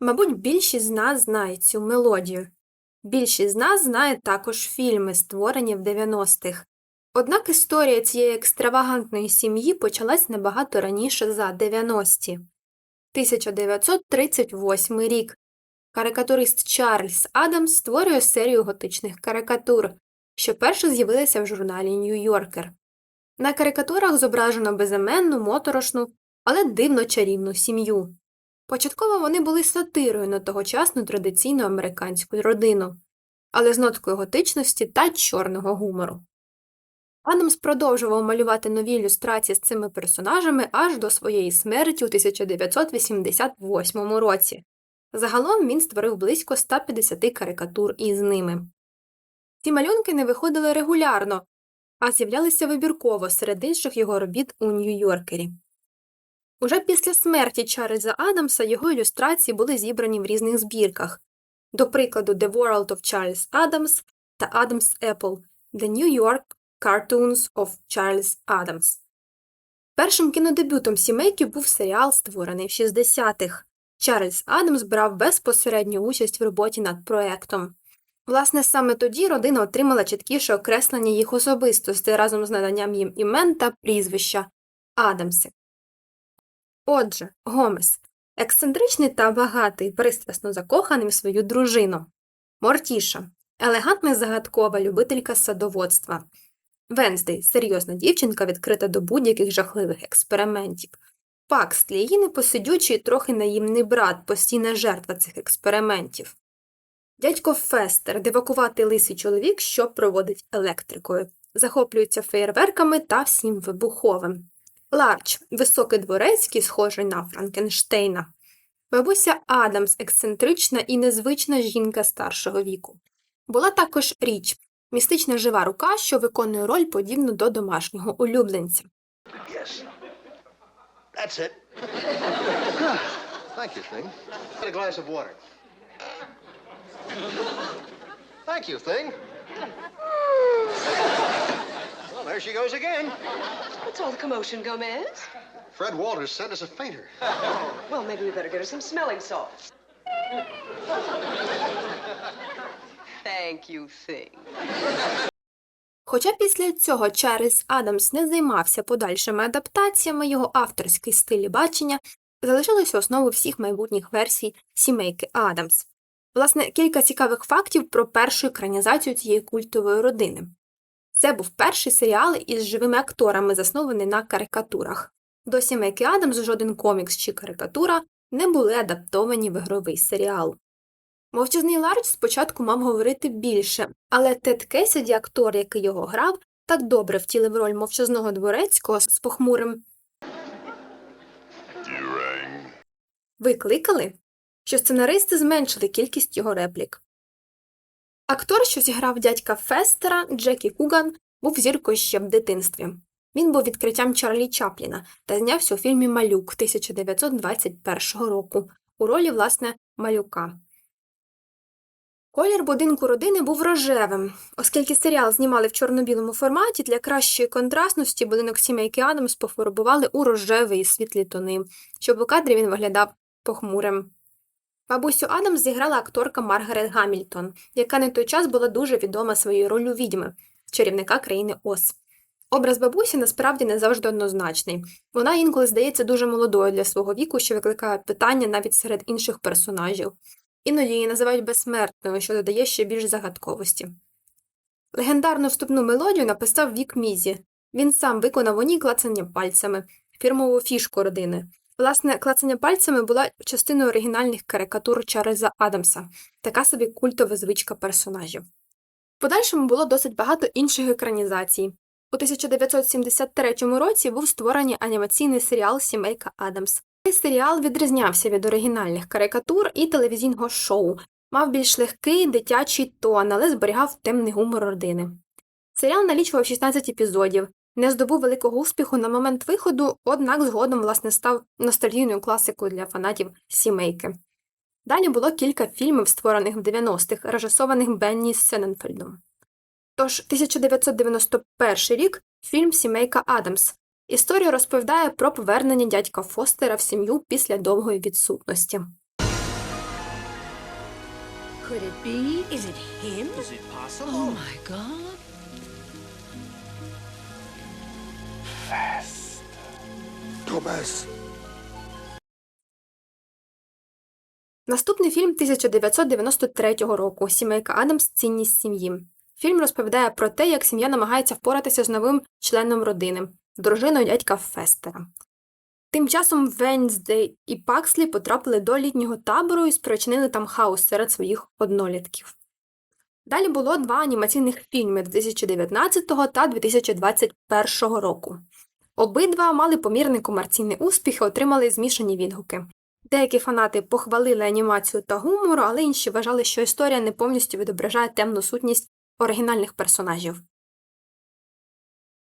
Мабуть, більшість з нас знає цю мелодію. Більшість з нас знає також фільми, створені в 90-х. Однак історія цієї екстравагантної сім'ї почалась набагато раніше за 90-ті. 1938 рік. Карикатурист Чарльз Адамс створює серію готичних карикатур, що перше з'явилися в журналі Нью-Йоркер. На карикатурах зображено безіменну, моторошну, але дивно чарівну сім'ю. Початково вони були сатирою на тогочасну традиційну американську родину, але з ноткою готичності та чорного гумору. Адамс продовжував малювати нові ілюстрації з цими персонажами аж до своєї смерті у 1988 році. Загалом він створив близько 150 карикатур із ними. Ці малюнки не виходили регулярно, а з'являлися вибірково серед інших його робіт у Нью-Йоркері. Уже після смерті Чарльза Адамса його ілюстрації були зібрані в різних збірках, до прикладу The World of Charles Adams та Adam's Apple The New York Cartoons of Charles Adams. Першим кінодебютом сімейки був серіал, створений в 60-х. Чарльз Адамс брав безпосередню участь в роботі над проектом. Власне, саме тоді родина отримала чіткіше окреслення їх особистостей разом з наданням їм імен та прізвища Адамси. Отже, Гомес ексцентричний та багатий, пристрасно закоханий в свою дружину. Мортіша елегантна загадкова любителька садоводства. Венздей серйозна дівчинка, відкрита до будь-яких жахливих експериментів. Пакслі її непосидючий, трохи наїмний брат, постійна жертва цих експериментів. Дядько Фестер дивакуватий лисий чоловік, що проводить електрикою, захоплюється феєрверками та всім вибуховим. Ларч високий дворецький, схожий на Франкенштейна. Бабуся Адамс ексцентрична і незвична жінка старшого віку. Була також річ містична жива рука, що виконує роль подібну до домашнього улюбленця. Yes. That's it. Thank you, Thing. A glass of water. Thank you, Thing. There she goes again. What's all the commotion, Gomez? Fred Walters sent us a fainter. Well, maybe we better get her some smelling salts. Thank you, Thing. Хоча після цього Чарльз Адамс не займався подальшими адаптаціями, його авторський стиль і бачення залишилися основою всіх майбутніх версій сімейки Адамс. Власне, кілька цікавих фактів про першу екранізацію цієї культової родини. Це був перший серіал із живими акторами, заснований на карикатурах. До сімейки Адамс жоден комікс чи карикатура не були адаптовані в ігровий серіал. Мовчазний Ларч спочатку мав говорити більше, але Тед Кесіді, актор, який його грав, так добре втілив роль мовчазного дворецького з похмурим Ви кликали? що сценаристи зменшили кількість його реплік. Актор, що зіграв дядька Фестера, Джекі Куган, був зіркою ще в дитинстві. Він був відкриттям Чарлі Чапліна та знявся у фільмі Малюк 1921 року у ролі, власне, малюка. Колір будинку родини був рожевим, оскільки серіал знімали в чорно-білому форматі, для кращої контрастності будинок сімейки Адамс пофарбували у рожевий світлі тони, щоб у кадрі він виглядав похмурим. Бабусю Адамс зіграла акторка Маргарет Гамільтон, яка на той час була дуже відома своєю роллю відьми, чарівника країни Оз. Образ бабусі насправді не завжди однозначний. Вона інколи здається дуже молодою для свого віку, що викликає питання навіть серед інших персонажів. Іноді її називають безсмертною, що додає ще більш загадковості. Легендарну вступну мелодію написав Вік Мізі. Він сам виконав у ній клацання пальцями, фірмову фішку родини. Власне, клацання пальцями була частиною оригінальних карикатур Чарльза Адамса, така собі культова звичка персонажів. В подальшому було досить багато інших екранізацій. У 1973 році був створений анімаційний серіал Сімейка Адамс. Цей серіал відрізнявся від оригінальних карикатур і телевізійного шоу, мав більш легкий дитячий тон, але зберігав темний гумор родини. Серіал налічував 16 епізодів, не здобув великого успіху на момент виходу, однак згодом власне став ностальгійною класикою для фанатів сімейки. Далі було кілька фільмів, створених в 90-х, режисованих Бенні Сененфельдом. Тож 1991 рік фільм Сімейка Адамс. Історія розповідає про повернення дядька Фостера в сім'ю після довгої відсутності. could it be? Is it him? Is it possible? Oh my god. Fast. Thomas. Наступний фільм 1993 року Сімейка Адамс Цінність сім'ї. Фільм розповідає про те, як сім'я намагається впоратися з новим членом родини дружиною дядька Фестера. Тим часом Венздей і Пакслі потрапили до літнього табору і спричинили там хаос серед своїх однолітків. Далі було два анімаційних фільми 2019 та 2021 року. Обидва мали помірний комерційний успіх і отримали змішані відгуки. Деякі фанати похвалили анімацію та гумор, але інші вважали, що історія не повністю відображає темну сутність оригінальних персонажів.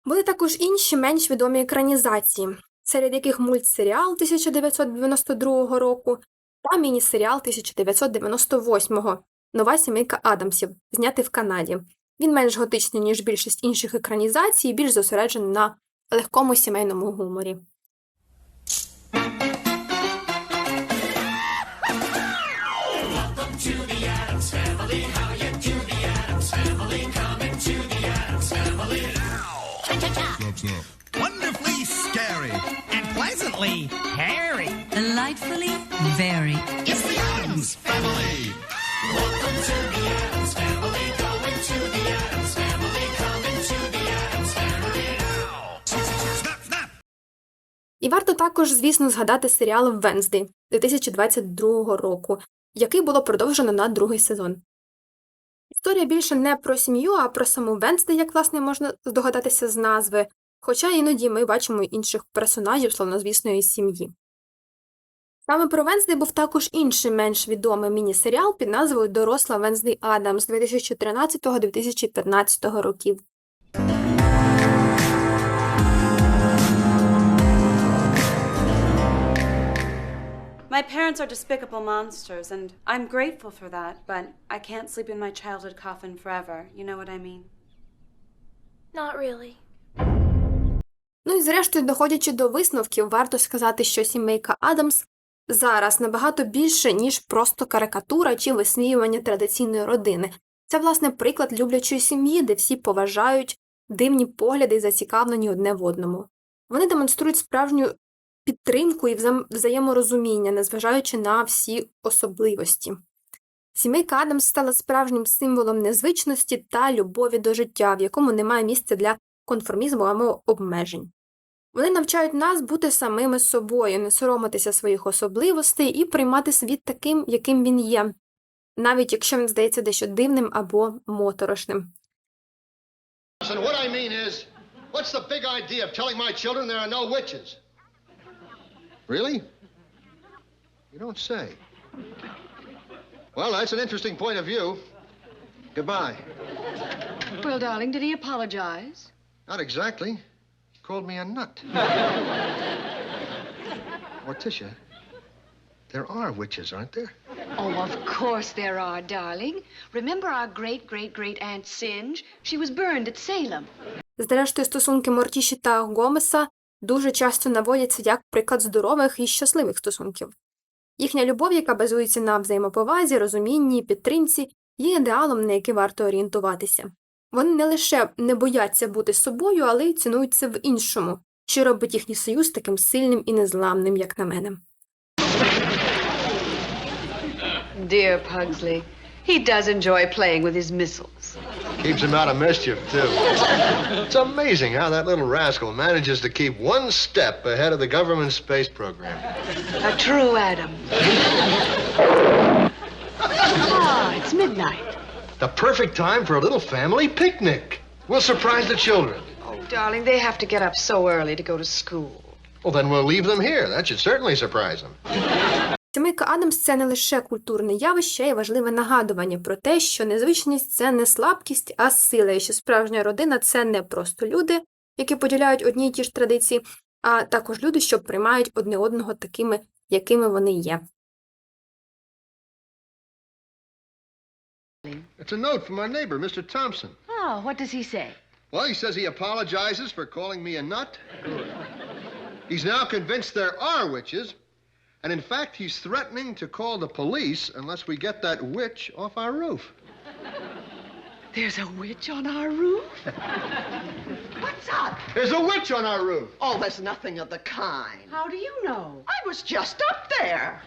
Були також інші менш відомі екранізації, серед яких мультсеріал 1992 року та міні-серіал 1998 Нова сімейка Адамсів, знятий в Канаді. Він менш готичний, ніж більшість інших екранізацій, і більш зосереджений на легкому сімейному гуморі. Wonderfully scary and pleasantly hairy. Delightfully very. It's the Adams Family. Snap, І варто також, звісно, згадати серіал Венсди 2022 року, який було продовжено на другий сезон. Історія більше не про сім'ю, а про саму Венсди, як власне можна здогадатися з назви, хоча іноді ми бачимо інших персонажів славнозвісної сім'ї. Саме про Венсди був також інший менш відомий міні-серіал під назвою Доросла Венсди Адамс 2013-2015 років. My parents are despicable monsters, and I'm grateful for that, but I can't sleep in my childhood coffin forever. You know what I mean? Not really. Ну і зрештою, доходячи до висновків, варто сказати, що сімейка Адамс зараз набагато більше, ніж просто карикатура чи висміювання традиційної родини. Це, власне, приклад люблячої сім'ї, де всі поважають дивні погляди і зацікавлені одне в одному. Вони демонструють справжню підтримку і взаєм- взаєморозуміння, незважаючи на всі особливості. Сімейка Адамс стала справжнім символом незвичності та любові до життя, в якому немає місця для конформізму або обмежень. Вони навчають нас бути самими собою, не соромитися своїх особливостей і приймати світ таким, яким він є, навіть якщо він здається дещо дивним або моторошним. What I mean is, what's the big idea of telling my children there are no witches? Really? You don't say. Well, that's an interesting point of view. Goodbye. Well, darling, did he apologize? Not exactly. He called me a nut. Morticia, there are witches, aren't there? Oh, of course there are, darling. Remember our great great great Aunt Singe? She was burned at Salem. Зрештою, стосунки Мортіші та Гомеса дуже часто наводяться як приклад здорових і щасливих стосунків. Їхня любов, яка базується на взаємоповазі, розумінні підтримці, є ідеалом, на який варто орієнтуватися. Вони не лише не бояться бути собою, але й цінують це в іншому, що робить їхній союз таким сильним і незламним, як на мене. Dear Pugsley. He does enjoy playing with his missiles. Keeps him out of mischief, too. it's amazing how that little rascal manages to keep one step ahead of the government space program. A true Adam. ah, it's midnight. The perfect time for a little family picnic. We'll surprise the children. Oh, darling, they have to get up so early to go to school. Well, then we'll leave them here. That should certainly surprise them. Сімейка Адамс це не лише культурне явище, а й важливе нагадування про те, що незвичність це не слабкість, а сила, і що справжня родина це не просто люди, які поділяють одні й ті ж традиції, а також люди, що приймають одне одного такими, якими вони є. It's a note from our neighbor, Mr. Thompson. Oh, what does he say? Well, he says he apologizes for calling me a nut. He's now convinced there are witches, And in fact, he's threatening to call the police unless we get that witch off our roof. There's a witch on our roof? What's up? There's a witch on our roof. Oh, there's nothing of the kind. How do you know? I was just up there.